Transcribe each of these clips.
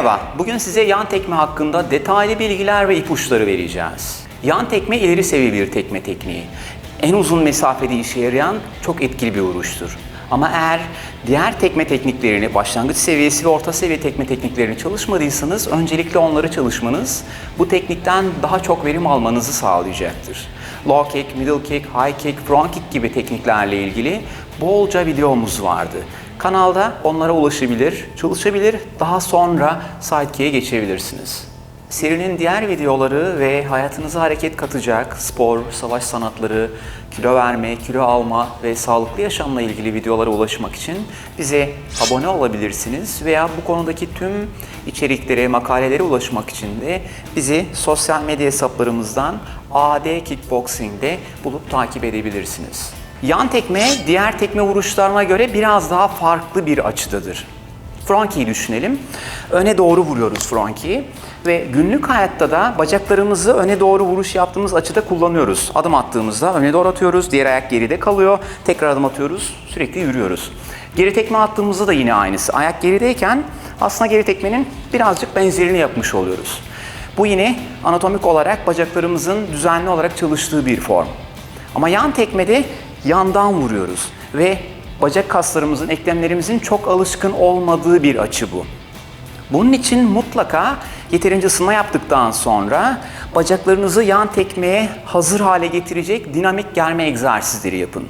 Merhaba, bugün size yan tekme hakkında detaylı bilgiler ve ipuçları vereceğiz. Yan tekme ileri seviye bir tekme tekniği. En uzun mesafede işe yarayan çok etkili bir vuruştur. Ama eğer diğer tekme tekniklerini, başlangıç seviyesi ve orta seviye tekme tekniklerini çalışmadıysanız öncelikle onları çalışmanız bu teknikten daha çok verim almanızı sağlayacaktır. Low kick, middle kick, high kick, front kick gibi tekniklerle ilgili bolca videomuz vardı. Kanalda onlara ulaşabilir, çalışabilir, daha sonra sidekick'e geçebilirsiniz. Serinin diğer videoları ve hayatınıza hareket katacak spor, savaş sanatları, kilo verme, kilo alma ve sağlıklı yaşamla ilgili videolara ulaşmak için bize abone olabilirsiniz veya bu konudaki tüm içeriklere, makalelere ulaşmak için de bizi sosyal medya hesaplarımızdan AD Kickboxing'de bulup takip edebilirsiniz. Yan tekme diğer tekme vuruşlarına göre biraz daha farklı bir açıdadır. Franki'yi düşünelim. Öne doğru vuruyoruz Franki'yi ve günlük hayatta da bacaklarımızı öne doğru vuruş yaptığımız açıda kullanıyoruz. Adım attığımızda öne doğru atıyoruz, diğer ayak geride kalıyor, tekrar adım atıyoruz, sürekli yürüyoruz. Geri tekme attığımızda da yine aynısı. Ayak gerideyken aslında geri tekmenin birazcık benzerini yapmış oluyoruz. Bu yine anatomik olarak bacaklarımızın düzenli olarak çalıştığı bir form. Ama yan tekmede yandan vuruyoruz ve bacak kaslarımızın, eklemlerimizin çok alışkın olmadığı bir açı bu. Bunun için mutlaka yeterince ısınma yaptıktan sonra bacaklarınızı yan tekmeye hazır hale getirecek dinamik germe egzersizleri yapın.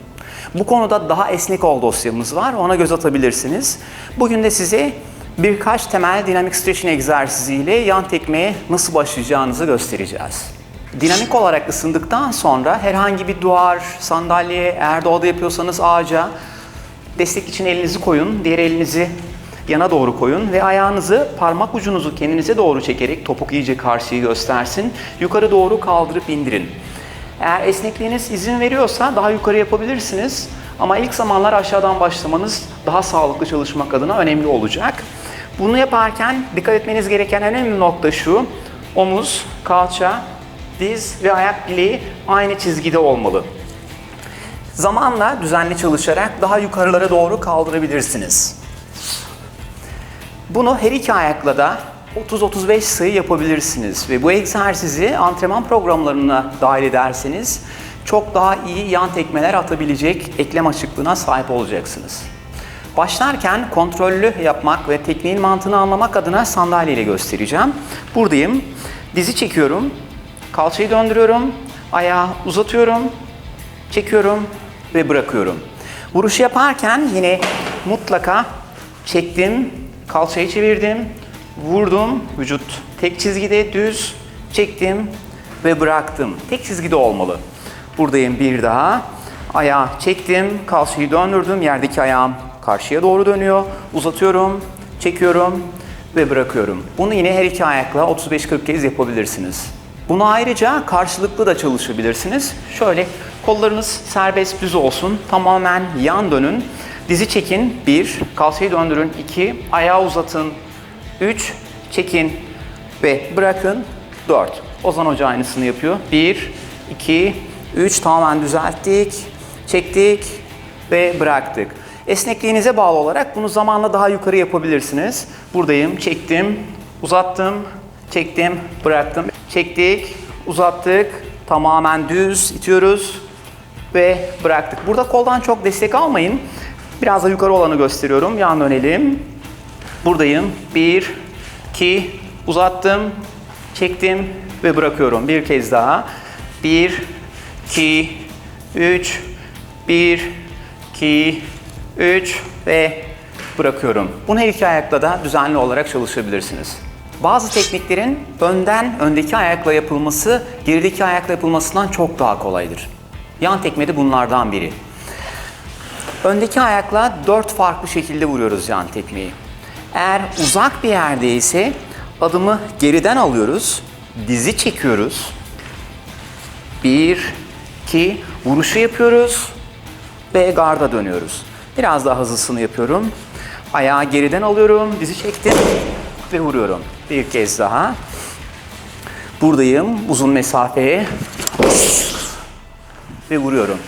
Bu konuda daha esnek ol dosyamız var, ona göz atabilirsiniz. Bugün de size birkaç temel dinamik stretching egzersiziyle yan tekmeye nasıl başlayacağınızı göstereceğiz. Dinamik olarak ısındıktan sonra herhangi bir duvar, sandalye, eğer doğada yapıyorsanız ağaca destek için elinizi koyun, diğer elinizi yana doğru koyun ve ayağınızı parmak ucunuzu kendinize doğru çekerek topuk iyice karşıyı göstersin. Yukarı doğru kaldırıp indirin. Eğer esnekliğiniz izin veriyorsa daha yukarı yapabilirsiniz. Ama ilk zamanlar aşağıdan başlamanız daha sağlıklı çalışmak adına önemli olacak. Bunu yaparken dikkat etmeniz gereken en önemli nokta şu. Omuz, kalça, diz ve ayak bileği aynı çizgide olmalı. Zamanla düzenli çalışarak daha yukarılara doğru kaldırabilirsiniz. Bunu her iki ayakla da 30-35 sayı yapabilirsiniz ve bu egzersizi antrenman programlarına dahil ederseniz çok daha iyi yan tekmeler atabilecek eklem açıklığına sahip olacaksınız. Başlarken kontrollü yapmak ve tekniğin mantığını anlamak adına sandalyeyle göstereceğim. Buradayım. Dizi çekiyorum. Kalçayı döndürüyorum. Ayağı uzatıyorum. Çekiyorum ve bırakıyorum. Vuruş yaparken yine mutlaka çektim, kalçayı çevirdim, vurdum, vücut tek çizgide düz, çektim ve bıraktım. Tek çizgide olmalı. Buradayım bir daha. Ayağı çektim, kalçayı döndürdüm, yerdeki ayağım karşıya doğru dönüyor. Uzatıyorum, çekiyorum ve bırakıyorum. Bunu yine her iki ayakla 35-40 kez yapabilirsiniz. Bunu ayrıca karşılıklı da çalışabilirsiniz. Şöyle kollarınız serbest düz olsun. Tamamen yan dönün. Dizi çekin. 1. Kalçayı döndürün. 2. Ayağı uzatın. 3. Çekin ve bırakın. 4. Ozan Hoca aynısını yapıyor. 1, 2, 3. Tamamen düzelttik. Çektik ve bıraktık. Esnekliğinize bağlı olarak bunu zamanla daha yukarı yapabilirsiniz. Buradayım. Çektim. Uzattım. Çektim. Bıraktım. Çektik. Uzattık. Tamamen düz itiyoruz ve bıraktık. Burada koldan çok destek almayın. Biraz da yukarı olanı gösteriyorum. Yan dönelim. Buradayım. Bir, iki, uzattım, çektim ve bırakıyorum. Bir kez daha. Bir, iki, üç, bir, iki, üç ve bırakıyorum. Bunu her iki ayakla da düzenli olarak çalışabilirsiniz. Bazı tekniklerin önden öndeki ayakla yapılması gerideki ayakla yapılmasından çok daha kolaydır. Yan tekme de bunlardan biri. Öndeki ayakla dört farklı şekilde vuruyoruz yan tekmeyi. Eğer uzak bir yerde ise adımı geriden alıyoruz, dizi çekiyoruz. Bir, iki, vuruşu yapıyoruz ve garda dönüyoruz. Biraz daha hızlısını yapıyorum. Ayağı geriden alıyorum, dizi çektim ve vuruyorum. Bir kez daha. Buradayım uzun mesafeye ve vuruyorum.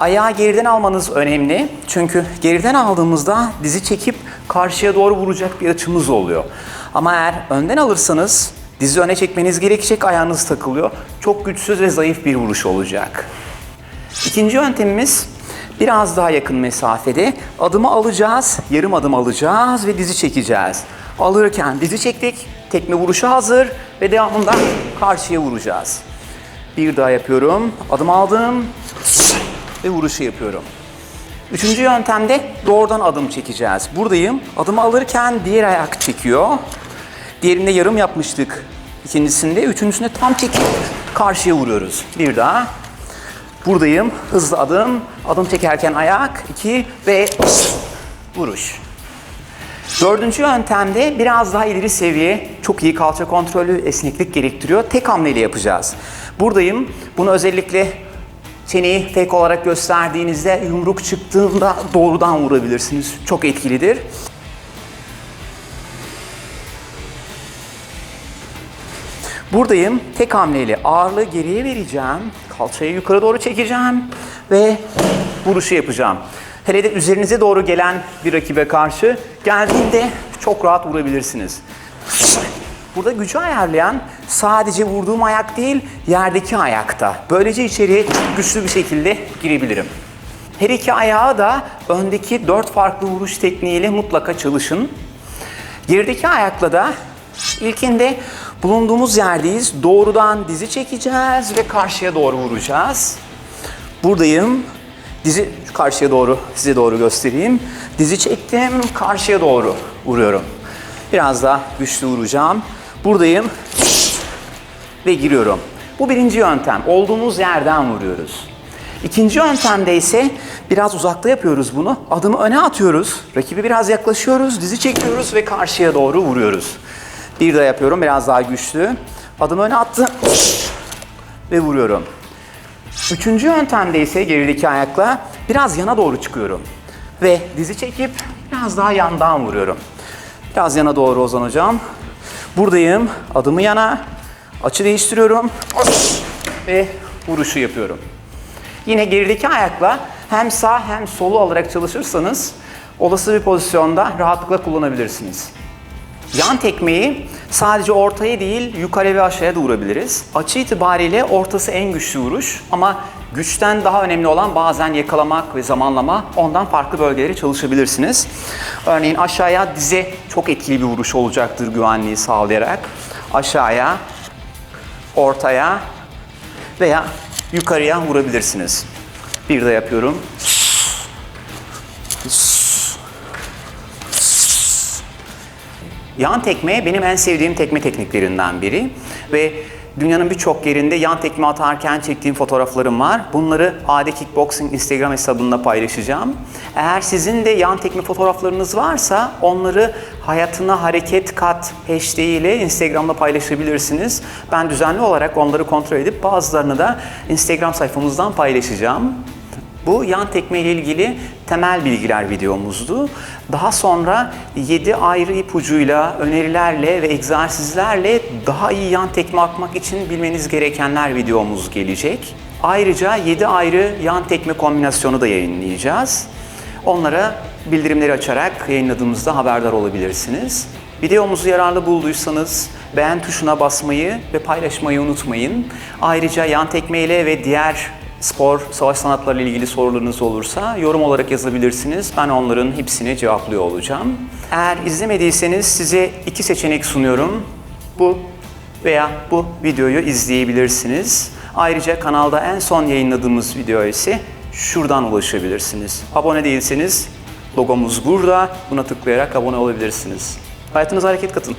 Ayağı geriden almanız önemli. Çünkü geriden aldığımızda dizi çekip karşıya doğru vuracak bir açımız oluyor. Ama eğer önden alırsanız dizi öne çekmeniz gerekecek ayağınız takılıyor. Çok güçsüz ve zayıf bir vuruş olacak. İkinci yöntemimiz biraz daha yakın mesafede. Adımı alacağız, yarım adım alacağız ve dizi çekeceğiz. Alırken dizi çektik, tekme vuruşu hazır ve devamında karşıya vuracağız. Bir daha yapıyorum. Adım aldım ve vuruşu yapıyorum. Üçüncü yöntemde doğrudan adım çekeceğiz. Buradayım. Adımı alırken diğer ayak çekiyor. Diğerinde yarım yapmıştık. İkincisinde, üçüncüsünde tam çekip karşıya vuruyoruz. Bir daha. Buradayım. Hızlı adım. Adım çekerken ayak. iki ve vuruş. Dördüncü yöntemde biraz daha ileri seviye, çok iyi kalça kontrolü, esneklik gerektiriyor. Tek hamleyle yapacağız. Buradayım. Bunu özellikle çeneyi fake olarak gösterdiğinizde yumruk çıktığında doğrudan vurabilirsiniz. Çok etkilidir. Buradayım. Tek hamleyle ağırlığı geriye vereceğim. Kalçayı yukarı doğru çekeceğim ve vuruşu yapacağım. Hele de üzerinize doğru gelen bir rakibe karşı geldiğinde çok rahat vurabilirsiniz. Burada gücü ayarlayan sadece vurduğum ayak değil, yerdeki ayakta. Böylece içeriye çok güçlü bir şekilde girebilirim. Her iki ayağı da öndeki dört farklı vuruş tekniğiyle mutlaka çalışın. Gerideki ayakla da ilkinde bulunduğumuz yerdeyiz. Doğrudan dizi çekeceğiz ve karşıya doğru vuracağız. Buradayım. Dizi karşıya doğru, size doğru göstereyim. Dizi çektim, karşıya doğru vuruyorum. Biraz daha güçlü vuracağım. Buradayım ve giriyorum. Bu birinci yöntem. Olduğumuz yerden vuruyoruz. İkinci yöntemde ise biraz uzakta yapıyoruz bunu. Adımı öne atıyoruz. Rakibi biraz yaklaşıyoruz, dizi çekiyoruz ve karşıya doğru vuruyoruz. Bir daha yapıyorum, biraz daha güçlü. Adımı öne attım ve vuruyorum. Üçüncü yöntemde ise gerideki ayakla biraz yana doğru çıkıyorum. Ve dizi çekip biraz daha yandan vuruyorum. Biraz yana doğru uzanacağım. Buradayım. Adımı yana. Açı değiştiriyorum. Ve vuruşu yapıyorum. Yine gerideki ayakla hem sağ hem solu alarak çalışırsanız olası bir pozisyonda rahatlıkla kullanabilirsiniz. Yan tekmeyi sadece ortaya değil yukarı ve aşağıya da vurabiliriz. Açı itibariyle ortası en güçlü vuruş ama güçten daha önemli olan bazen yakalamak ve zamanlama ondan farklı bölgeleri çalışabilirsiniz. Örneğin aşağıya dize çok etkili bir vuruş olacaktır güvenliği sağlayarak. Aşağıya, ortaya veya yukarıya vurabilirsiniz. Bir de yapıyorum. Yan tekme benim en sevdiğim tekme tekniklerinden biri ve dünyanın birçok yerinde yan tekme atarken çektiğim fotoğraflarım var. Bunları AD Kickboxing Instagram hesabında paylaşacağım. Eğer sizin de yan tekme fotoğraflarınız varsa onları hayatına hareket kat hashtag ile Instagram'da paylaşabilirsiniz. Ben düzenli olarak onları kontrol edip bazılarını da Instagram sayfamızdan paylaşacağım. Bu yan tekme ile ilgili temel bilgiler videomuzdu. Daha sonra 7 ayrı ipucuyla, önerilerle ve egzersizlerle daha iyi yan tekme atmak için bilmeniz gerekenler videomuz gelecek. Ayrıca 7 ayrı yan tekme kombinasyonu da yayınlayacağız. Onlara bildirimleri açarak yayınladığımızda haberdar olabilirsiniz. Videomuzu yararlı bulduysanız beğen tuşuna basmayı ve paylaşmayı unutmayın. Ayrıca yan tekmeyle ve diğer spor, savaş sanatları ile ilgili sorularınız olursa yorum olarak yazabilirsiniz. Ben onların hepsini cevaplıyor olacağım. Eğer izlemediyseniz size iki seçenek sunuyorum. Bu veya bu videoyu izleyebilirsiniz. Ayrıca kanalda en son yayınladığımız video ise şuradan ulaşabilirsiniz. Abone değilseniz logomuz burada. Buna tıklayarak abone olabilirsiniz. Hayatınıza hareket katın.